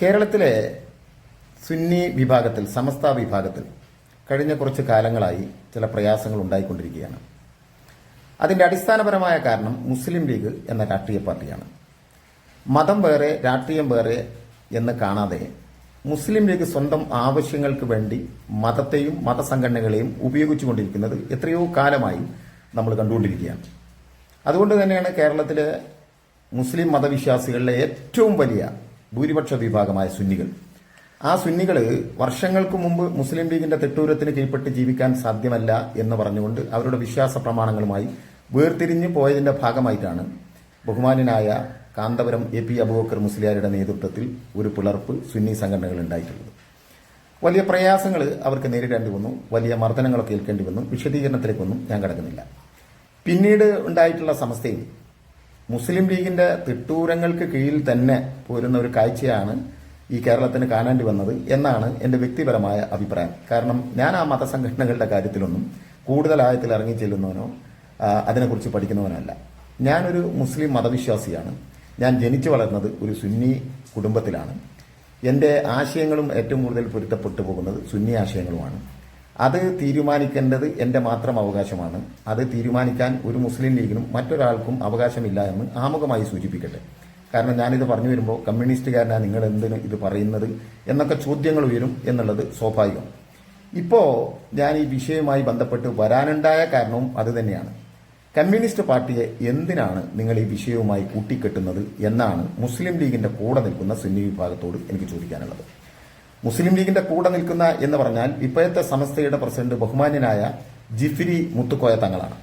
കേരളത്തിലെ സുന്നി വിഭാഗത്തിൽ സമസ്ത വിഭാഗത്തിൽ കഴിഞ്ഞ കുറച്ച് കാലങ്ങളായി ചില പ്രയാസങ്ങൾ ഉണ്ടായിക്കൊണ്ടിരിക്കുകയാണ്. അതിന്റെ അടിസ്ഥാനപരമായ കാരണം മുസ്ലിം ലീഗ് എന്ന രാഷ്ട്രീയ പാർട്ടിയാണ്. മതം വേറെ രാഷ്ട്രീയം വേറെ എന്ന് കാണാതെ മുസ്ലിം ലീഗ് സ്വന്തം ആവശ്യങ്ങൾക്ക് വേണ്ടി മതത്തെയും മതസംഘടനകളെയും ഉപയോഗിച്ചുകൊണ്ടിരിക്കുന്നത് എത്രയോ കാലമായി നമ്മൾ കണ്ടുകൊണ്ടിരിക്കുകയാണ്. അതുകൊണ്ട് തന്നെയാണ് കേരളത്തിലെ മുസ്ലിം മതവിശ്വാസികളിലെ ഏറ്റവും വലിയ ഭൂരിപക്ഷ വിഭാഗമായ സുന്നികൾ. ആ സുന്നികൾ വർഷങ്ങൾക്ക് മുമ്പ് മുസ്ലിം ലീഗിന്റെ തെട്ടൂരത്തിന് കീഴ്പ്പെട്ട് ജീവിക്കാൻ സാധ്യമല്ല എന്ന് പറഞ്ഞുകൊണ്ട് അവരുടെ വിശ്വാസ പ്രമാണങ്ങളുമായി വേർതിരിഞ്ഞു പോയതിന്റെ ഭാഗമായിട്ടാണ് ബഹുമാനായ കാന്തപുരം എ പി അബൂബക്കർ മുസ്ലിയാരുടെ നേതൃത്വത്തിൽ ഒരു പിളർപ്പ് സുന്നി സംഘടനകൾ ഉണ്ടായിട്ടുള്ളത്. വലിയ പ്രയാസങ്ങൾ അവർക്ക് നേരിടേണ്ടി വന്നു വലിയ മർദ്ദനങ്ങളൊക്കെ ഏൽക്കേണ്ടി വന്നു വിശദീകരണത്തിലേക്കൊന്നും ഞാൻ കിടക്കുന്നില്ല. പിന്നീട് ഉണ്ടായിട്ടുള്ള സമസ്തയിൽ മുസ്ലിം ലീഗിന്റെ തിട്ടൂരങ്ങൾക്ക് കീഴിൽ തന്നെ പോരുന്ന ഒരു കാഴ്ചയാണ് ഈ കേരളത്തിന് കാണേണ്ടി വന്നത് എന്നാണ് എന്റെ വ്യക്തിപരമായ അഭിപ്രായം. കാരണം ഞാൻ ആ മതസംഘടനകളുടെ കാര്യത്തിലൊന്നും കൂടുതൽ ആയത്തിൽ ഇറങ്ങി ചെല്ലുന്നവനോ അതിനെക്കുറിച്ച് അതിനെക്കുറിച്ച് പഠിക്കുന്നവനല്ല. ഞാനൊരു മുസ്ലിം മതവിശ്വാസിയാണ്. ഞാൻ ജനിച്ചു വളർന്നത് ഒരു സുന്നി കുടുംബത്തിലാണ്. എന്റെ ആശയങ്ങളും ഏറ്റവും കൂടുതൽ പൊരുത്തപ്പെട്ടു പോകുന്നത് സുന്നി ആശയങ്ങളുമാണ്. അത് തീരുമാനിക്കേണ്ടത് എന്റെ മാത്രം അവകാശമാണ്. അത് തീരുമാനിക്കാൻ ഒരു മുസ്ലിം ലീഗിനും മറ്റൊരാൾക്കും അവകാശമില്ല എന്ന് ആമുഖമായി സൂചിപ്പിക്കട്ടെ. കാരണം ഞാനിത് പറഞ്ഞു വരുമ്പോൾ കമ്മ്യൂണിസ്റ്റുകാരനാ നിങ്ങൾ എന്തിന് ഇത് പറയുന്നത് എന്നൊക്കെ ചോദ്യങ്ങൾ ഉയരും എന്നുള്ളത് സ്വാഭാവികം. ഇപ്പോൾ ഞാൻ ഈ വിഷയവുമായി ബന്ധപ്പെട്ട് വരാനുണ്ടായ കാരണവും അതുതന്നെയാണ് കമ്മ്യൂണിസ്റ്റ് പാർട്ടിയെ എന്തിനാണ് നിങ്ങൾ ഈ വിഷയവുമായി കൂട്ടിക്കെട്ടുന്നത് എന്നാണ് മുസ്ലിം ലീഗിന്റെ കൂടെ നിൽക്കുന്ന സുന്നി വിഭാഗത്തോട് എനിക്ക് ചോദിക്കാനുള്ളത്. മുസ്ലിം ലീഗിന്റെ കൂടെ നിൽക്കുന്ന എന്ന് പറഞ്ഞാൽ ഇപ്പോഴത്തെ സമസ്തയുടെ പ്രസിഡന്റ് ബഹുമാന്യനായ ജിഫിരി മുത്തുക്കോയ തങ്ങളാണ്.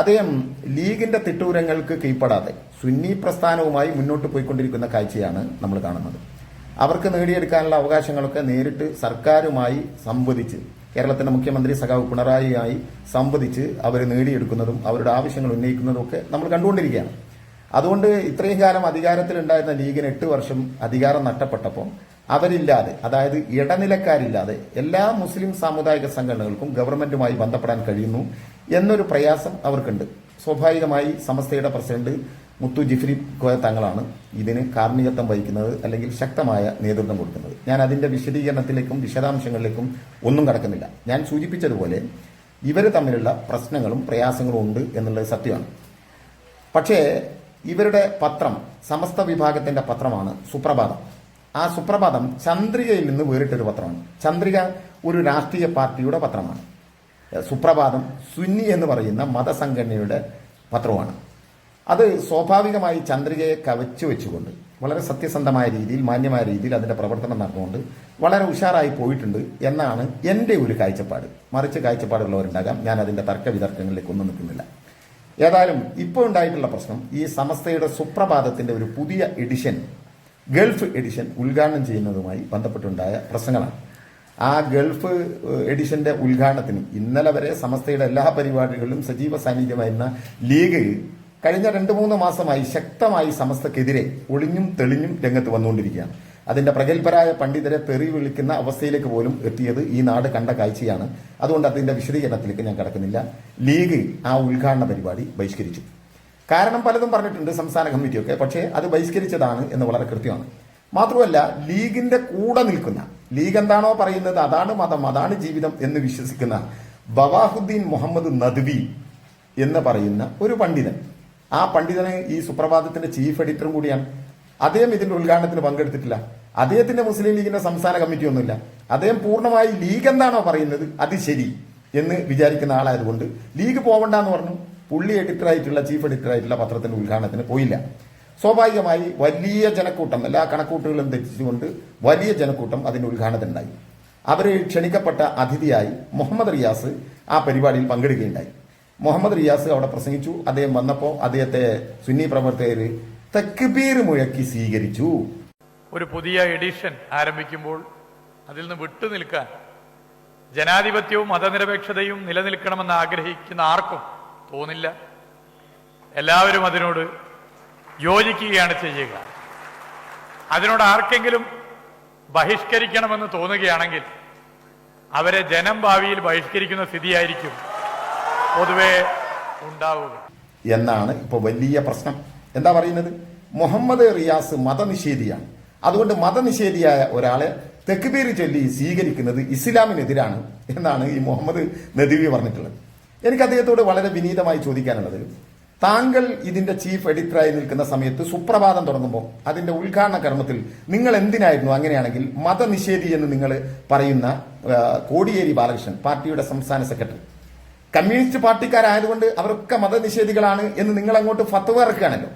അദ്ദേഹം ലീഗിന്റെ തിട്ടൂരങ്ങൾക്ക് കീഴ്പ്പെടാതെ സുന്നി പ്രസ്ഥാനവുമായി മുന്നോട്ട് പോയിക്കൊണ്ടിരിക്കുന്ന കാഴ്ചയാണ് നമ്മൾ കാണുന്നത്. അവർക്ക് നേടിയെടുക്കാനുള്ള അവകാശങ്ങളൊക്കെ നേരിട്ട് സർക്കാരുമായി സംവദിച്ച് കേരളത്തിന്റെ മുഖ്യമന്ത്രി സഖാവ് പിണറായിയായി സംവദിച്ച് അവർ നേടിയെടുക്കുന്നതും അവരുടെ ആവശ്യങ്ങൾ ഉന്നയിക്കുന്നതും ഒക്കെ നമ്മൾ കണ്ടുകൊണ്ടിരിക്കുകയാണ്. അതുകൊണ്ട് ഇത്രയും കാലം അധികാരത്തിലുണ്ടായിരുന്ന ലീഗിന് എട്ട് വർഷം അധികാരം നഷ്ടപ്പെട്ടപ്പോൾ അവരില്ലാതെ അതായത് ഇടനിലക്കാരില്ലാതെ എല്ലാ മുസ്ലിം സാമുദായിക സംഘടനകൾക്കും ഗവൺമെന്റുമായി ബന്ധപ്പെടാൻ കഴിയുന്നു എന്നൊരു പ്രയാസം അവർക്കുണ്ട്. സ്വാഭാവികമായി സമസ്തയുടെ പ്രസിഡന്റ് മുത്തു ജിഫ്രി കോയ തങ്ങളാണ് ഇതിന് കാർമ്മികത്വം വഹിക്കുന്നത് അല്ലെങ്കിൽ ശക്തമായ നേതൃത്വം കൊടുക്കുന്നത്. ഞാൻ അതിന്റെ വിശദീകരണത്തിലേക്കും വിശദാംശങ്ങളിലേക്കും ഒന്നും കടക്കുന്നില്ല. ഞാൻ സൂചിപ്പിച്ചതുപോലെ ഇവർ തമ്മിലുള്ള പ്രശ്നങ്ങളും പ്രയാസങ്ങളും ഉണ്ട് എന്നുള്ളത് സത്യമാണ്. പക്ഷേ ഇവരുടെ പത്രം സമസ്ത വിഭാഗത്തിന്റെ പത്രമാണ് സുപ്രഭാതം. ആ സുപ്രഭാതം ചന്ദ്രികയിൽ നിന്ന് വേറിട്ടൊരു പത്രമാണ്. ചന്ദ്രിക ഒരു രാഷ്ട്രീയ പാർട്ടിയുടെ പത്രമാണ്. സുപ്രഭാതം സുന്നി എന്ന് പറയുന്ന മതസംഘടനയുടെ പത്രമാണ്. അത് സ്വാഭാവികമായി ചന്ദ്രികയെ കവച്ചു വെച്ചുകൊണ്ട് വളരെ സത്യസന്ധമായ രീതിയിൽ മാന്യമായ രീതിയിൽ അതിന്റെ പ്രവർത്തനം നടന്നുകൊണ്ട് വളരെ ഉഷാറായി പോയിട്ടുണ്ട് എന്നാണ് എന്റെ ഒരു കാഴ്ചപ്പാട്. മറിച്ച് കാഴ്ചപ്പാടുള്ളവരുണ്ടാകാം. ഞാൻ അതിന്റെ തർക്ക വിതർക്കങ്ങളിലേക്ക് ഒന്നും നിൽക്കുന്നില്ല. ഏതായാലും ഇപ്പോൾ ഉണ്ടായിട്ടുള്ള പ്രശ്നം ഈ സമസ്തയുടെ സുപ്രഭാതത്തിന്റെ ഒരു പുതിയ എഡിഷൻ ഗൾഫ് എഡിഷൻ ഉദ്ഘാടനം ചെയ്യുന്നതുമായി ബന്ധപ്പെട്ടുണ്ടായ പ്രശ്നങ്ങളാണ്. ആ ഗൾഫ് എഡിഷന്റെ ഉദ്ഘാടനത്തിന് ഇന്നലെ വരെ സമസ്തയുടെ എല്ലാ പരിപാടികളിലും സജീവ സാന്നിധ്യമായിരുന്ന ലീഗ് കഴിഞ്ഞ രണ്ട് മൂന്ന് മാസമായി ശക്തമായി സമസ്തക്കെതിരെ ഒളിഞ്ഞും തെളിഞ്ഞും രംഗത്ത് വന്നുകൊണ്ടിരിക്കുകയാണ്. അതിന്റെ പ്രഗത്ഭരായ പണ്ഡിതരെ തെറി വിളിക്കുന്ന അവസ്ഥയിലേക്ക് പോലും എത്തിയത് ഈ നാട് കണ്ട കാഴ്ചയാണ്. അതുകൊണ്ട് അതിന്റെ വിശദീകരണത്തിലേക്ക് ഞാൻ കടക്കുന്നില്ല. ലീഗ് ആ ഉദ്ഘാടന പരിപാടി ബഹിഷ്കരിച്ചു. കാരണം പലതും പറഞ്ഞിട്ടുണ്ട് സംസ്ഥാന കമ്മിറ്റിയൊക്കെ പക്ഷേ അത് ബഹിഷ്കരിച്ചതാണ് എന്ന് വളരെ കൃത്യമാണ്. മാത്രമല്ല ലീഗിന്റെ കൂടെ നിൽക്കുന്ന ലീഗ് എന്താണോ പറയുന്നത് അതാണ് മതം അതാണ് ജീവിതം എന്ന് വിശ്വസിക്കുന്ന ബവാഹുദ്ദീൻ മുഹമ്മദ് നദ്വി എന്ന് പറയുന്ന ഒരു പണ്ഡിതൻ. ആ പണ്ഡിതനെ ഈ സുപ്രഭാതത്തിന്റെ ചീഫ് എഡിറ്ററും കൂടിയാണ്. അദ്ദേഹം ഇതിന്റെ ഉദ്ഘാടനത്തിന് പങ്കെടുത്തിട്ടില്ല. അദ്ദേഹത്തിന്റെ മുസ്ലിം ലീഗിന്റെ സംസ്ഥാന കമ്മിറ്റി ഒന്നുമില്ല അദ്ദേഹം പൂർണമായി ലീഗ് എന്താണോ പറയുന്നത് അത് ശരി എന്ന് വിചാരിക്കുന്ന ആളായതുകൊണ്ട് ലീഗ് പോവണ്ടെന്ന് പറഞ്ഞു. പുള്ളി എഡിറ്ററായിട്ടുള്ള ചീഫ് എഡിറ്ററായിട്ടുള്ള പത്രത്തിന്റെ ഉദ്ഘാടനത്തിന് പോയില്ല. സ്വാഭാവികമായി വലിയ ജനക്കൂട്ടം എല്ലാ കണക്കൂട്ടുകളും തെറ്റിച്ചുകൊണ്ട് വലിയ ജനക്കൂട്ടം അതിന്റെ ഉദ്ഘാടനത്തിനുണ്ടായി. അവരെ ക്ഷണിക്കപ്പെട്ട അതിഥിയായി മുഹമ്മദ് റിയാസ് ആ പരിപാടിയിൽ പങ്കെടുക്കുകയുണ്ടായി. മുഹമ്മദ് റിയാസ് അവിടെ പ്രസംഗിച്ചു അദ്ദേഹം വന്നപ്പോൾ അദ്ദേഹത്തെ സുന്നി പ്രവർത്തകർ തക്ബീർ മുഴക്കി സ്വീകരിച്ചു. ഒരു പുതിയ എഡിഷൻ ആരംഭിക്കുമ്പോൾ അതിൽ നിന്ന് വിട്ടു നിൽക്കാൻ ജനാധിപത്യവും മതനിരപേക്ഷതയും നിലനിൽക്കണമെന്ന് ആഗ്രഹിക്കുന്ന ആർക്കും തോന്നില്ല എല്ലാവരും അതിനോട് യോജിക്കുകയാണ് ചെയ്യുക. അതിനോട് ആർക്കെങ്കിലും ബഹിഷ്കരിക്കണമെന്ന് തോന്നുകയാണെങ്കിൽ അവരെ ജനം ഭാവിയിൽ ബഹിഷ്കരിക്കുന്ന സ്ഥിതിയായിരിക്കും പൊതുവെ ഉണ്ടാവുക. എന്നാണ് ഇപ്പോൾ വലിയ പ്രശ്നം. എന്താ പറയുന്നത്? മുഹമ്മദ് റിയാസ് മതനിഷേധിയാണ്. അതുകൊണ്ട് മതനിഷേധിയായ ഒരാളെ തെക്കുപേര് ചൊല്ലി സ്വീകരിക്കുന്നത് ഇസ്ലാമിനെതിരാണ് എന്നാണ് ഈ മുഹമ്മദ് നദീവി പറഞ്ഞിട്ടുള്ളത്. എനിക്ക് അദ്ദേഹത്തോട് വളരെ വിനീതമായി ചോദിക്കാനുള്ളത്. താങ്കൾ ഇതിന്റെ ചീഫ് എഡിറ്ററായി നിൽക്കുന്ന സമയത്ത് സുപ്രഭാതം തുടങ്ങുമ്പോൾ അതിന്റെ ഉദ്ഘാടന കർമ്മത്തിൽ നിങ്ങൾ എന്തിനായിരുന്നു അങ്ങനെയാണെങ്കിൽ മതനിഷേധി എന്ന് നിങ്ങൾ പറയുന്ന കോടിയേരി ബാലകൃഷ്ണൻ പാർട്ടിയുടെ സംസ്ഥാന സെക്രട്ടറി. കമ്മ്യൂണിസ്റ്റ് പാർട്ടിക്കാരായതുകൊണ്ട് അവരൊക്കെ മതനിഷേധികളാണ് എന്ന് നിങ്ങൾ അങ്ങോട്ട് ഫത്വ ഇറക്കുകയാണല്ലോ.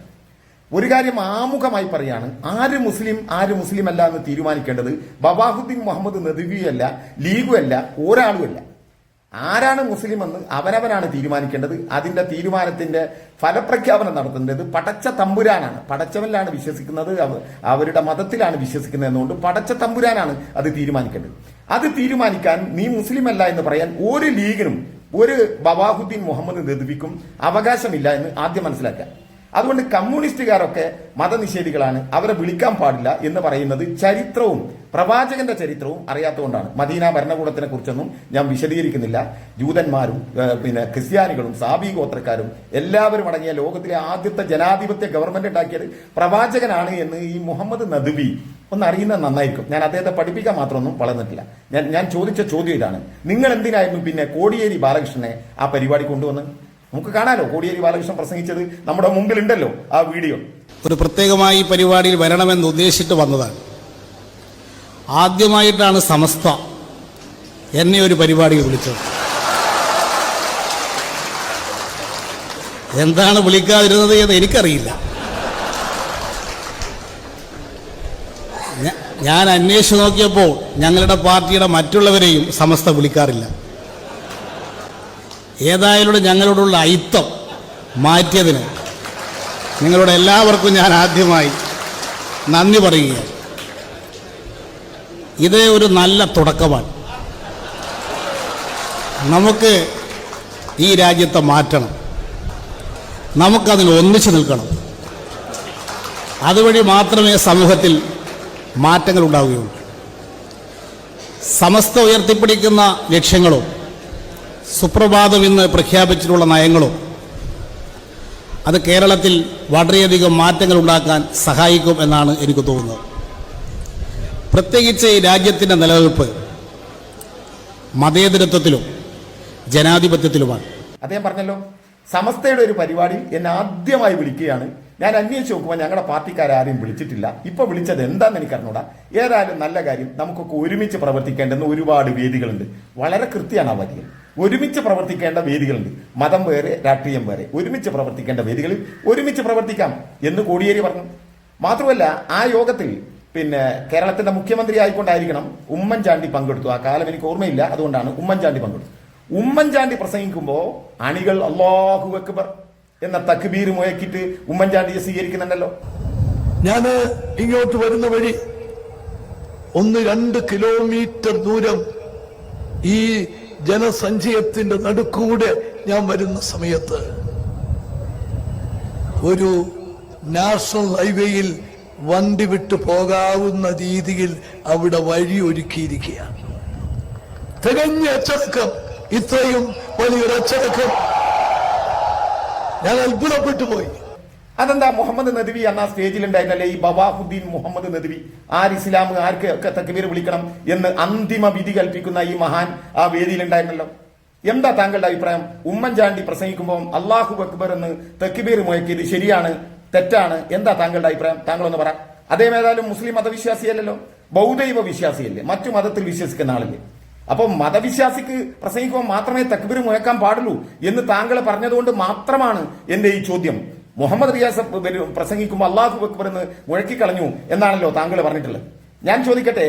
ഒരു കാര്യം ആമുഖമായി പറയാണ് ആര് മുസ്ലിം ആര് മുസ്ലിം അല്ല എന്ന് തീരുമാനിക്കേണ്ടത് ബബാഹുദ്ദീൻ മുഹമ്മദ് നദിവിയല്ല ലീഗുമല്ല ഒരാളുമല്ല. ആരാണ് മുസ്ലിം എന്ന് അവനവനാണ് തീരുമാനിക്കേണ്ടത്. അതിന്റെ തീരുമാനത്തിന്റെ ഫലപ്രഖ്യാപനം നടത്തേണ്ടത് പടച്ച തമ്പുരാനാണ്. പടച്ചവനിലാണ് വിശ്വസിക്കുന്നത്. അവ- അവരുടെ മതത്തിലാണ് വിശ്വസിക്കുന്നത് എന്നുകൊണ്ട് പടച്ച തമ്പുരാനാണ് അത് തീരുമാനിക്കേണ്ടത്. അത് തീരുമാനിക്കാൻ നീ മുസ്ലിം അല്ല എന്ന് പറയാൻ ഒരു ലീഗിനും ഒരു ബവാഹുദ്ദീൻ മുഹമ്മദ് നദ്വിക്കും അവകാശമില്ല എന്ന് ആദ്യം മനസ്സിലാക്കുക. അതുകൊണ്ട് കമ്മ്യൂണിസ്റ്റുകാരൊക്കെ മതനിഷേധികളാണ്. അവരെ വിളിക്കാൻ പാടില്ല എന്ന് പറയുന്നത് ചരിത്രവും പ്രവാചകന്റെ ചരിത്രവും അറിയാത്തതുകൊണ്ടാണ്. മദീന ഭരണകൂടത്തിനെ കുറിച്ചൊന്നും ഞാൻ വിശദീകരിക്കുന്നില്ല. ജൂതന്മാരും പിന്നെ ക്രിസ്ത്യാനികളും സാബി ഗോത്രക്കാരും എല്ലാവരും അടങ്ങിയ ലോകത്തിലെ ആദ്യത്തെ ജനാധിപത്യ ഗവൺമെന്റ് ഉണ്ടാക്കിയത് പ്രവാചകനാണ് എന്ന് ഈ മുഹമ്മദ് നദ്വി ഒന്ന് അറിയുന്നത് നന്നായിരിക്കും. ഞാൻ അദ്ദേഹത്തെ പഠിപ്പിക്കാൻ മാത്രമൊന്നും വളർന്നിട്ടില്ല. ഞാൻ ഞാൻ ചോദിച്ച ചോദ്യം ഇതാണ്. നിങ്ങൾ എന്തിനായിരുന്നു പിന്നെ കോടിയേരി ബാലകൃഷ്ണനെ ആ പരിപാടി കൊണ്ടുവന്ന് നമുക്ക് കാണാലോ? കോടിയേരി ബാലകൃഷ്ണൻ പ്രസംഗിച്ചത് നമ്മുടെ മുമ്പിലുണ്ടല്ലോ ആ വീഡിയോ. ഒരു പ്രത്യേകമായി പരിപാടിയിൽ വരണമെന്ന് ഉദ്ദേശിച്ചിട്ട് വന്നതാണ്. ആദ്യമായിട്ടാണ് സമസ്ത എന്നെ ഒരു പരിപാടിയിൽ വിളിച്ചത്. എന്താണ് വിളിക്കാതിരുന്നത് എന്ന് എനിക്കറിയില്ല. ഞാൻ അന്വേഷിച്ച് നോക്കിയപ്പോൾ ഞങ്ങളുടെ പാർട്ടിയുടെ മറ്റുള്ളവരെയും സമസ്ത വിളിക്കാറില്ല. ഏതായാലും ഞങ്ങളോടുള്ള അയിത്തം മാറ്റിയതിന് നിങ്ങളോട് എല്ലാവർക്കും ഞാൻ ആദ്യമായി നന്ദി പറയുകയാണ്. ഇതേ ഒരു നല്ല തുടക്കമാണ്. നമുക്ക് ഈ രാജ്യത്തെ മാറ്റണം. നമുക്കതിൽ ഒന്നിച്ചു നിൽക്കണം. അതുവഴി മാത്രമേ സമൂഹത്തിൽ മാറ്റങ്ങൾ ഉണ്ടാവുകയുള്ളൂ. സമസ്ത ഉയർത്തിപ്പിടിക്കുന്ന ലക്ഷ്യങ്ങളും സുപ്രഭാതം എന്ന് പ്രഖ്യാപിച്ചിട്ടുള്ള നയങ്ങളും? അത് കേരളത്തിൽ വളരെയധികം മാറ്റങ്ങൾ ഉണ്ടാക്കാൻ സഹായിക്കും എന്നാണ് എനിക്ക് തോന്നുന്നത്. പ്രത്യേകിച്ച് രാജ്യത്തിന്റെ നിലനിൽപ്പ് മതേതരത്വത്തിലും ജനാധിപത്യത്തിലുമാണ്. അദ്ദേഹം പറഞ്ഞല്ലോ സമസ്തയുടെ ഒരു പരിപാടി എന്നെ ആദ്യമായി വിളിക്കുകയാണ്. ഞാൻ അന്വേഷിച്ച് നോക്കുമ്പോൾ ഞങ്ങളുടെ പാർട്ടിക്കാരും വിളിച്ചിട്ടില്ല. ഇപ്പോൾ വിളിച്ചത് എന്താന്ന് എനിക്ക് അറിഞ്ഞൂടാ. ഏതായാലും നല്ല കാര്യം നമുക്കൊക്കെ ഒരുമിച്ച് പ്രവർത്തിക്കേണ്ടെന്ന് ഒരുപാട് വേദികളുണ്ട്. വളരെ കൃത്യമാണ് ആ വരികൾ. ഒരുമിച്ച് പ്രവർത്തിക്കേണ്ട വേദികളുണ്ട് മതം വേറെ രാഷ്ട്രീയം വേറെ. ഒരുമിച്ച് പ്രവർത്തിക്കേണ്ട വേദികളിൽ ഒരുമിച്ച് പ്രവർത്തിക്കാം എന്ന് കോടിയേരി പറഞ്ഞു. മാത്രമല്ല ആ യോഗത്തിൽ പിന്നെ കേരളത്തിന്റെ മുഖ്യമന്ത്രി ആയിക്കൊണ്ടായിരിക്കണം ഉമ്മൻചാണ്ടി പങ്കെടുത്തു. ആ കാലം എനിക്ക് ഓർമ്മയില്ല അതുകൊണ്ടാണ് ഉമ്മൻചാണ്ടി പങ്കെടുത്തു ഉമ്മൻചാണ്ടി പ്രസംഗിക്കുമ്പോൾ അണികൾ അള്ളാഹു അക്ബർ എന്ന തക്ബീർ മുഴക്കിട്ട് ഉമ്മൻചാണ്ടിയെ സ്വീകരിക്കുന്നുണ്ടല്ലോ. ഞാൻ ഇങ്ങോട്ട് വരുന്ന വഴി ഒന്ന് രണ്ട് കിലോമീറ്റർ ദൂരം ഈ ജനസഞ്ചയത്തിന്റെ നടുക്കൂടെ ഞാൻ വരുന്ന സമയത്ത് ഒരു നാഷണൽ ഹൈവേയിൽ വണ്ടി വിട്ടു പോകാവുന്ന രീതിയിൽ അവിടെ വഴി ഒരുക്കിയിരിക്കുകയാണ്. തികഞ്ഞ അച്ചടക്കം ഇത്രയും വലിയൊരു അച്ചടക്കം. ഞാൻ അത്ഭുതപ്പെട്ടു പോയി. അതെന്താ മുഹമ്മദ് നദവി എന്ന സ്റ്റേജിൽ ഉണ്ടായിരുന്നല്ലേ ഈ ബവാഹുദ്ദീൻ മുഹമ്മദ് നദവി. ആർ ഇസ്ലാം ആർക്ക് ഒക്കെ തക്ബീർ വിളിക്കണം എന്ന് അന്തിമ വിധി കൽപ്പിക്കുന്ന ഈ മഹാൻ ആ വേദിയിൽ ഉണ്ടായിരുന്നല്ലോ എന്താ താങ്കളുടെ അഭിപ്രായം? ഉമ്മൻചാണ്ടി പ്രസംഗിക്കുമ്പോൾ അള്ളാഹു അക്ബർ എന്ന് തക്ബീർ മുഴക്കിയത് ശരിയാണ് തെറ്റാണ്? എന്താ താങ്കളുടെ അഭിപ്രായം? താങ്കളൊന്ന് പറ. അദ്ദേഹം ഏതായാലും മുസ്ലിം മതവിശ്വാസിയല്ലല്ലോ. ബൗദ്ധൈവ വിശ്വാസിയല്ലേ. മറ്റു മതത്തിൽ വിശ്വസിക്കുന്ന ആളല്ലേ. അപ്പൊ മതവിശ്വാസിക്ക് പ്രസംഗിക്കുമ്പോൾ മാത്രമേ തക്ബീർ മുഴക്കാൻ പാടുള്ളൂ എന്ന് താങ്കൾ പറഞ്ഞതുകൊണ്ട് മാത്രമാണ് എന്റെ ഈ ചോദ്യം. മുഹമ്മദ് റിയാസ് പ്രസംഗിക്കുമ്പോൾ അള്ളാഹു അക്ബർ എന്ന് മുഴക്കിക്കളഞ്ഞു എന്നാണല്ലോ താങ്കൾ പറഞ്ഞിട്ടുള്ളത്. ഞാൻ ചോദിക്കട്ടെ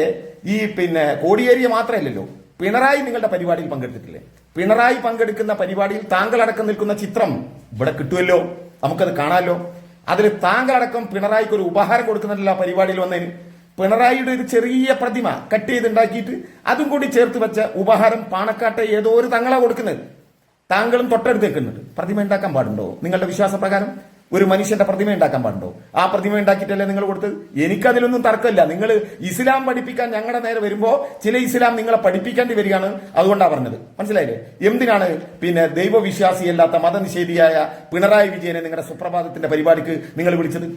ഈ പിന്നെ കോടിയേരിയ മാത്രമല്ലല്ലോ പിണറായി നിങ്ങളുടെ പരിപാടിയിൽ പങ്കെടുത്തിട്ടില്ലേ? പിണറായി പങ്കെടുക്കുന്ന പരിപാടിയിൽ താങ്കൾ അടക്കം നിൽക്കുന്ന ചിത്രം ഇവിടെ കിട്ടുമല്ലോ? നമുക്കത് കാണാമല്ലോ? അതിൽ താങ്കളടക്കം പിണറായിക്ക് ഒരു ഉപഹാരം കൊടുക്കുന്നുണ്ടല്ലോ പരിപാടിയിൽ വന്നതിന് പിണറായിയുടെ ഒരു ചെറിയ പ്രതിമ കട്ട് ചെയ്തുണ്ടാക്കിയിട്ട് അതും കൂടി ചേർത്ത് വെച്ച ഉപഹാരം പാണക്കാട്ടെ ഏതോ ഒരു തങ്ങളാ കൊടുക്കുന്നത്. താങ്കളും തൊട്ടടുത്ത് നിൽക്കുന്നുണ്ട് പ്രതിമ ഉണ്ടാക്കാൻ പാടുണ്ടോ? നിങ്ങളുടെ വിശ്വാസപ്രകാരം? ഒരു മനുഷ്യന്റെ പ്രതിമ ഉണ്ടാക്കാൻ പാടുണ്ടോ? ആ പ്രതിമ ഉണ്ടാക്കിയിട്ടല്ലേ നിങ്ങൾ കൊടുത്തത്? എനിക്കതിലൊന്നും തർക്കമില്ല. നിങ്ങൾ ഇസ്ലാം പഠിപ്പിക്കാൻ ഞങ്ങളുടെ നേരെ വരുമ്പോൾ ചില ഇസ്ലാം നിങ്ങളെ പഠിപ്പിക്കേണ്ടി വരികയാണ് അതുകൊണ്ടാണ് പറഞ്ഞത്. മനസ്സിലായില്ലേ? എന്തിനാണ് പിന്നെ ദൈവവിശ്വാസിയല്ലാത്ത മതനിഷേധിയായ പിണറായി വിജയനെ നിങ്ങളുടെ സുപ്രഭാതത്തിന്റെ പരിപാടിക്ക് നിങ്ങൾ വിളിച്ചത്?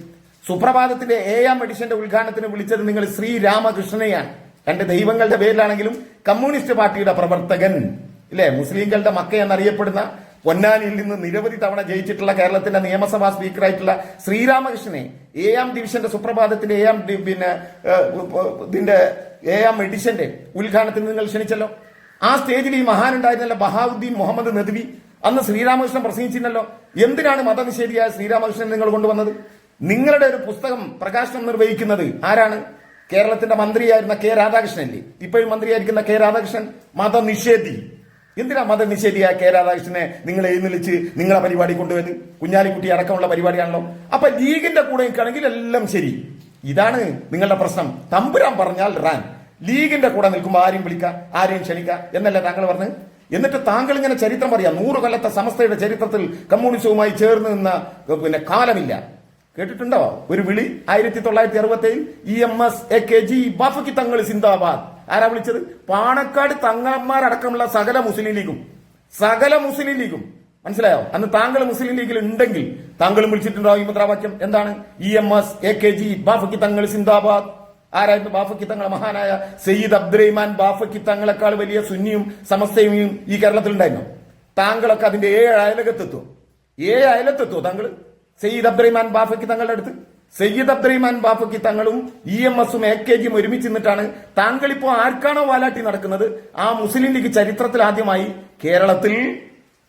സുപ്രഭാതത്തിന്റെ ഏഴാം എഡിഷന്റെ ഉദ്ഘാടനത്തിന് വിളിച്ചത് നിങ്ങൾ ശ്രീരാമകൃഷ്ണനെയാണ് രണ്ട് ദൈവങ്ങളുടെ പേരിലാണെങ്കിലും കമ്മ്യൂണിസ്റ്റ് പാർട്ടിയുടെ പ്രവർത്തകൻ. ഇല്ലേ? മുസ്ലിങ്ങളുടെ മക്ക എന്നറിയപ്പെടുന്ന പൊന്നാനിയിൽ നിന്ന് നിരവധി തവണ ജയിച്ചിട്ടുള്ള കേരളത്തിന്റെ നിയമസഭാ സ്പീക്കറായിട്ടുള്ള ശ്രീരാമകൃഷ്ണനെ ഏഴാം ഡിവിഷന്റെ സുപ്രഭാതത്തിന്റെ ഏഴാം പിന്നെ ഇതിന്റെ ഏഴാം എഡിഷന്റെ ഉദ്ഘാടനത്തിന് നിങ്ങൾ ക്ഷണിച്ചല്ലോ. ആ സ്റ്റേജിൽ ഈ മഹാനുണ്ടായിരുന്നല്ലോ ബഹാവുദ്ദീൻ മുഹമ്മദ് നദ്വി. അന്ന് ശ്രീരാമകൃഷ്ണൻ പ്രസംഗിച്ചിരുന്നല്ലോ. എന്തിനാണ് മതനിഷേധിയായ ശ്രീരാമകൃഷ്ണൻ നിങ്ങൾ കൊണ്ടുവന്നത്? നിങ്ങളുടെ ഒരു പുസ്തകം പ്രകാശനം നിർവഹിക്കുന്നത് ആരാണ്? കേരളത്തിന്റെ മന്ത്രിയായിരുന്ന കെ രാധാകൃഷ്ണൻ ഇപ്പോഴും മന്ത്രിയായിരിക്കുന്ന കെ രാധാകൃഷ്ണൻ മതനിഷേധി. എന്തിനാ മതനിഷേധിയായ കെ രാധാകൃഷ്ണനെ നിങ്ങൾ എഴുന്നള്ളിച്ച് നിങ്ങളെ പരിപാടി കൊണ്ടുവന്ന് കുഞ്ഞാലിക്കുട്ടി അടക്കമുള്ള പരിപാടിയാണല്ലോ. അപ്പൊ ലീഗിന്റെ കൂടെ നിൽക്കുകയാണെങ്കിൽ എല്ലാം ശരി. ഇതാണ് നിങ്ങളുടെ പ്രശ്നം. തമ്പുരാൻ പറഞ്ഞാൽ റാൻ. ലീഗിന്റെ കൂടെ നിൽക്കുമ്പോൾ ആരെയും വിളിക്കുക ആരെയും ക്ഷണിക്കുക എന്നല്ല താങ്കൾ പറഞ്ഞ്? എന്നിട്ട് താങ്കൾ ഇങ്ങനെ ചരിത്രം പറയാം. നൂറ് കൊല്ലത്തെ സമസ്തയുടെ ചരിത്രത്തിൽ കമ്മ്യൂണിസവുമായി ചേർന്ന് നിന്ന പിന്നെ കാലമില്ല. കേട്ടിട്ടുണ്ടോ? ഒരു വിളി ആയിരത്തി തൊള്ളായിരത്തി അറുപത്തി ഏഴിൽ E M S A K G Bafaqi Thangal സിന്ദാബാദ്. ആരാ വിളിച്ചത്? പാണക്കാട് തങ്ങന്മാരടക്കമുള്ള സകല മുസ്ലിം ലീഗും. സകല മുസ്ലിം ലീഗും. മനസ്സിലായോ? അന്ന് താങ്കൾ മുസ്ലിം ലീഗിൽ ഉണ്ടെങ്കിൽ താങ്കളും വിളിച്ചിട്ടുണ്ടാവും ഈ മുദ്രാവാക്യം. എന്താണ്? E M S A K G Bafaqi Thangal സിന്ദാബാദ്. ആരായിരുന്നു ബാഫക്കി തങ്ങൾ മഹാനായ സയ്യിദ് അബ്ദുറഹിമാൻ ബാഫക്കി തങ്ങളെക്കാൾ വലിയ സുന്നിയും സമസ്തയും ഈ കേരളത്തിൽ ഉണ്ടായിരുന്നു താങ്കളൊക്കെ അതിന്റെ ഏഴ് അയലകത്തെത്തോ. ഏഴ് അയലത്തെത്തോ താങ്കൾ സയ്യിദ് അബ്ദുറഹിമാൻ ബാഫക്കി തങ്ങളുടെ അടുത്ത്? സയ്യിദ് അബ്ദുറഹിമാൻ ബാഫക്കി തങ്ങളും ഇ എം എസും എ കെ ജിയും ഒരുമിച്ച് നിന്നിട്ടാണ് താങ്കൾ ഇപ്പോൾ ആർക്കാണോ വാലാട്ടി നടക്കുന്നത്? ആ മുസ്ലിം ലീഗ് ചരിത്രത്തിൽ ആദ്യമായി കേരളത്തിൽ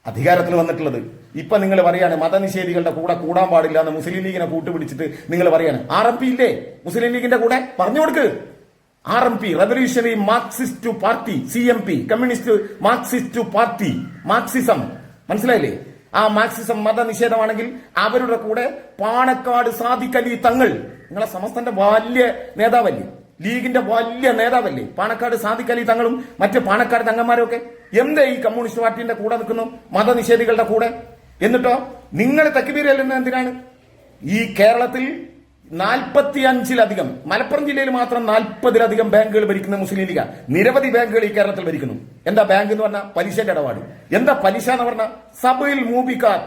അധികാരത്തിൽ വന്നിട്ടുള്ളത്. ഇപ്പൊ നിങ്ങൾ പറയാണ് മതനിഷേധികളുടെ കൂടെ കൂടാൻ പാടില്ല എന്ന് മുസ്ലിം ലീഗിനെ കൂട്ടുപിടിച്ചിട്ട് നിങ്ങൾ പറയാണ്. ആർ എം പി ഇല്ലേ? മുസ്ലിം ലീഗിന്റെ കൂടെ പറഞ്ഞു കൊടുക്ക്. R M P revolutionary Marxist party C M P communist Marxist party Marxism മനസ്സിലായില്ലേ? ആ മാർക്സിസം മതനിഷേധമാണെങ്കിൽ അവരുടെ കൂടെ പാണക്കാട് സാദിഖലി തങ്ങൾ നിങ്ങളെ സമസ്തന്റെ വലിയ നേതാവല്ലേ? ലീഗിന്റെ വലിയ നേതാവല്ലേ? പാണക്കാട് സാദിഖലി തങ്ങളും മറ്റ് പാണക്കാട് തങ്ങന്മാരും ഒക്കെ എന്തേ ഈ കമ്മ്യൂണിസ്റ്റ് പാർട്ടിന്റെ കൂടെ നിൽക്കുന്നു? മതനിഷേധികളുടെ കൂടെ? എന്നിട്ടോ? നിങ്ങൾ തക്കിബീരല്ലെന്ന് എന്തിനാണ്? ഈ കേരളത്തിൽ നാൽപ്പത്തി അഞ്ചിലധികം മലപ്പുറം ജില്ലയിൽ മാത്രം നാൽപ്പതിലധികം ബാങ്കുകൾ ഭരിക്കുന്ന മുസ്ലിം ലീഗ. നിരവധി ബാങ്കുകൾ ഈ കേരളത്തിൽ ഭരിക്കുന്നു. എന്താ ബാങ്ക് എന്ന് പറഞ്ഞാൽ പലിശന്റെ ഇടപാട്. എന്താ പലിശ എന്ന് പറഞ്ഞാൽ സബയിൽ മൂബിക്കാർ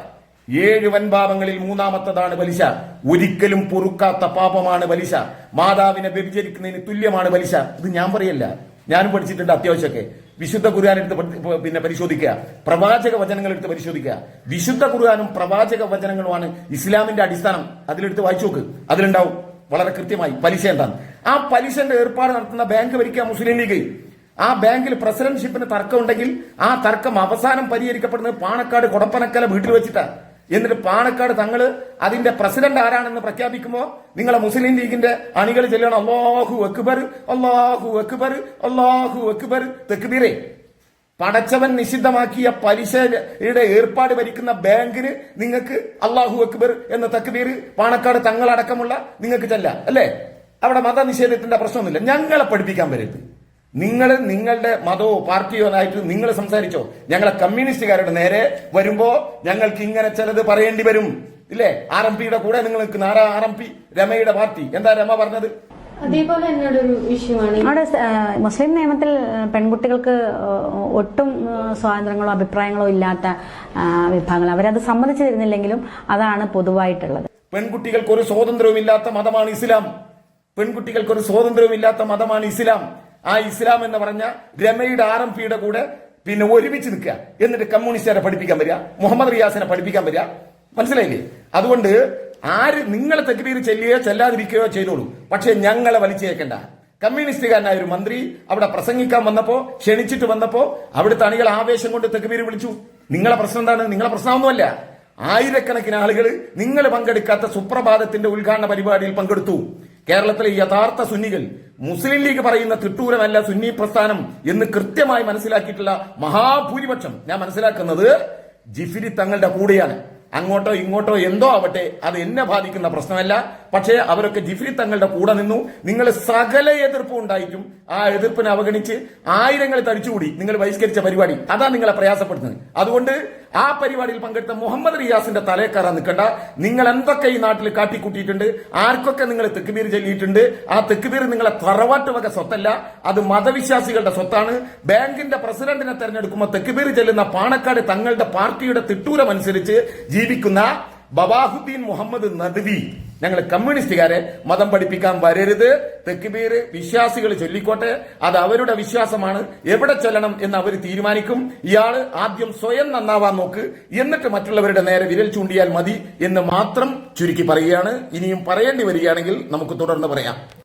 ഏഴ് വൻപാപങ്ങളിൽ മൂന്നാമത്തതാണ് പലിശ. ഒരിക്കലും പൊറുക്കാത്ത പാപമാണ് പലിശ. മാതാവിനെ വ്യഭിചരിക്കുന്നതിന് തുല്യമാണ് പലിശ. ഇത് ഞാൻ പറയല്ല. ഞാനും പഠിച്ചിട്ടുണ്ട് അത്യാവശ്യമൊക്കെ. വിശുദ്ധ ഖുർആൻ എടുത്ത് പിന്നെ പരിശോധിക്കുക. പ്രവാചക വചനങ്ങൾ എടുത്ത് പരിശോധിക്കുക. വിശുദ്ധ ഖുർആാനും പ്രവാചക വചനങ്ങളുമാണ് ഇസ്ലാമിന്റെ അടിസ്ഥാനം. അതിലെടുത്ത് വായിച്ചു നോക്ക്. അതിലുണ്ടാവും. വളരെ കൃത്യമായി. പലിശ എന്താണ്? ആ പലിശന്റെ ഏർപ്പാട് നടത്തുന്ന ബാങ്ക് ഭരിക്കുക മുസ്ലിം ലീഗ്. ആ ബാങ്കിൽ പ്രസിഡന്റ്ഷിപ്പിന് തർക്കമുണ്ടെങ്കിൽ ആ തർക്കം അവസാനം പരിഹരിക്കപ്പെടുന്നത് പാണക്കാട് കൊടപ്പനക്കല വീട്ടിൽ വെച്ചിട്ടാണ്. എന്നിട്ട് പാണക്കാട് തങ്ങൾ അതിന്റെ പ്രസിഡന്റ് ആരാണെന്ന് പ്രഖ്യാപിക്കുമോ? നിങ്ങളെ മുസ്ലിം ലീഗിന്റെ അണികൾ ചെല്ലണം അള്ളാഹു അക്ബർ അള്ളാഹു അക്ബർ അള്ളാഹു അക്ബർ. തെക്കുബീറേ പടച്ചവൻ നിഷിദ്ധമാക്കിയ പലിശയുടെ ഏർപ്പാട് ഭരിക്കുന്ന ബാങ്കിന് നിങ്ങൾക്ക് അള്ളാഹു അക്ബർ എന്ന തക്ബീർ പാണക്കാട് തങ്ങളടക്കമുള്ള നിങ്ങൾക്ക് ചെല്ലാം അല്ലേ? അവിടെ മതനിഷേധത്തിന്റെ പ്രശ്നമൊന്നുമില്ല. ഞങ്ങളെ പഠിപ്പിക്കാൻ വരരുത്. നിങ്ങൾ നിങ്ങളുടെ മതമോ പാർട്ടിയോ ആയിട്ട് നിങ്ങൾ സംസാരിച്ചോ. ഞങ്ങളെ കമ്മ്യൂണിസ്റ്റുകാരുടെ നേരെ വരുമ്പോ ഞങ്ങൾക്ക് ഇങ്ങനെ ചിലത് പറയേണ്ടി വരും. ഇല്ലേ? ആർ എം പിയുടെ കൂടെ നിങ്ങൾ നിൽക്കുന്ന ആരാ ആർ എം പി രമയുടെ പാർട്ടി. എന്താ രമ പറഞ്ഞത്? അതേപോലെ ഒരു വിഷയമാണ്. മുസ്ലിം നിയമത്തിൽ പെൺകുട്ടികൾക്ക് ഒട്ടും സ്വാതന്ത്ര്യങ്ങളോ അഭിപ്രായങ്ങളോ ഇല്ലാത്ത വിഭാഗങ്ങൾ. അവരത് സമ്മതിച്ചു തരുന്നില്ലെങ്കിലും അതാണ് പൊതുവായിട്ടുള്ളത്. പെൺകുട്ടികൾക്ക് ഒരു സ്വാതന്ത്ര്യവും ഇല്ലാത്ത മതമാണ് ഇസ്ലാം. പെൺകുട്ടികൾക്ക് ഒരു സ്വാതന്ത്ര്യവും ഇല്ലാത്ത മതമാണ് ഇസ്ലാം. ആ ഇസ്ലാം എന്ന് പറഞ്ഞ രമയുടെ ആർ എം പിയുടെ കൂടെ പിന്നെ ഒരുമിച്ച് നിൽക്കുക. എന്നിട്ട് കമ്മ്യൂണിസ്റ്റുകാരെ പഠിപ്പിക്കാൻ വരിക. മുഹമ്മദ് റിയാസിനെ പഠിപ്പിക്കാൻ വരിക. മനസ്സിലായില്ലേ? അതുകൊണ്ട് ആര് നിങ്ങളെ തെക്കുപീർ ചെല്ലുകയോ ചെല്ലാതിരിക്കുകയോ ചെയ്തോളൂ. പക്ഷെ ഞങ്ങളെ വലിച്ചേക്കണ്ട കമ്മ്യൂണിസ്റ്റുകാരനായ ഒരു മന്ത്രി അവിടെ പ്രസംഗിക്കാൻ വന്നപ്പോ ക്ഷണിച്ചിട്ട് വന്നപ്പോ അവിടുത്തെ അണികൾ ആവേശം കൊണ്ട് തെക്കുപേര് വിളിച്ചു. നിങ്ങളെ പ്രശ്നം എന്താണ്? നിങ്ങളെ പ്രശ്നമൊന്നുമല്ല. ആയിരക്കണക്കിന് ആളുകൾ നിങ്ങൾ പങ്കെടുക്കാത്ത സുപ്രഭാതത്തിന്റെ ഉദ്ഘാടന പരിപാടിയിൽ പങ്കെടുത്തു. കേരളത്തിലെ യഥാർത്ഥ സുന്നികൾ മുസ്ലിം ലീഗ് പറയുന്ന തിട്ടൂരമല്ല സുന്നി പ്രസ്ഥാനം എന്ന് കൃത്യമായി മനസ്സിലാക്കിയിട്ടുള്ള മഹാഭൂരിപക്ഷം. ഞാൻ മനസ്സിലാക്കുന്നത് ജിഫിരി തങ്ങളുടെ കൂടെയാണ്. അങ്ങോട്ടോ ഇങ്ങോട്ടോ എന്തോ ആവട്ടെ അത് എന്നെ ബാധിക്കുന്ന പ്രശ്നമല്ല. പക്ഷേ അവരൊക്കെ ജിഫ്രി തങ്ങളുടെ കൂടെ നിന്നു. നിങ്ങൾ സകല എതിർപ്പും ഉണ്ടായിട്ടും ആ എതിർപ്പിനെ അവഗണിച്ച് ആയിരങ്ങൾ തടിച്ചുകൂടി നിങ്ങൾ ബഹിഷ്കരിച്ച പരിപാടി. അതാ നിങ്ങളെ പ്രയാസപ്പെടുന്നത്. അതുകൊണ്ട് ആ പരിപാടിയിൽ പങ്കെടുത്ത മുഹമ്മദ് റിയാസിന്റെ തലേക്കാരാ നിൽക്കണ്ട. നിങ്ങൾ എന്തൊക്കെ ഈ നാട്ടിൽ കാട്ടിക്കൂട്ടിയിട്ടുണ്ട്? ആർക്കൊക്കെ നിങ്ങൾ തെക്കുപീർ ചൊല്ലിയിട്ടുണ്ട്? ആ തെക്കുപീർ നിങ്ങളെ തറവാട്ട് വക സ്വത്തല്ല. അത് മതവിശ്വാസികളുടെ സ്വത്താണ്. ബാങ്കിന്റെ പ്രസിഡന്റിനെ തെരഞ്ഞെടുക്കുമ്പോൾ തെക്കുപീർ ചെല്ലുന്ന പാണക്കാട് തങ്ങളുടെ പാർട്ടിയുടെ തിട്ടൂരമനുസരിച്ച് ജീവിക്കുന്ന ബവാഹുദ്ദീൻ മുഹമ്മദ് നദ്വി. ഞങ്ങൾ കമ്മ്യൂണിസ്റ്റുകാരെ മതം പഠിപ്പിക്കാൻ വരരുത്. തെക്കുബീർ വിശ്വാസികൾ ചൊല്ലിക്കോട്ടെ. അത് അവരുടെ വിശ്വാസമാണ്. എവിടെ ചൊല്ലണം എന്ന് അവർ തീരുമാനിക്കും. ഇയാൾ ആദ്യം സ്വയം നന്നാവാൻ നോക്ക്. എന്നിട്ട് മറ്റുള്ളവരുടെ നേരെ വിരൽ ചൂണ്ടിയാൽ മതി എന്ന് മാത്രം ചുരുക്കി പറയുകയാണ്. ഇനിയും പറയേണ്ടി വരികയാണെങ്കിൽ നമുക്ക് തുടർന്ന് പറയാം.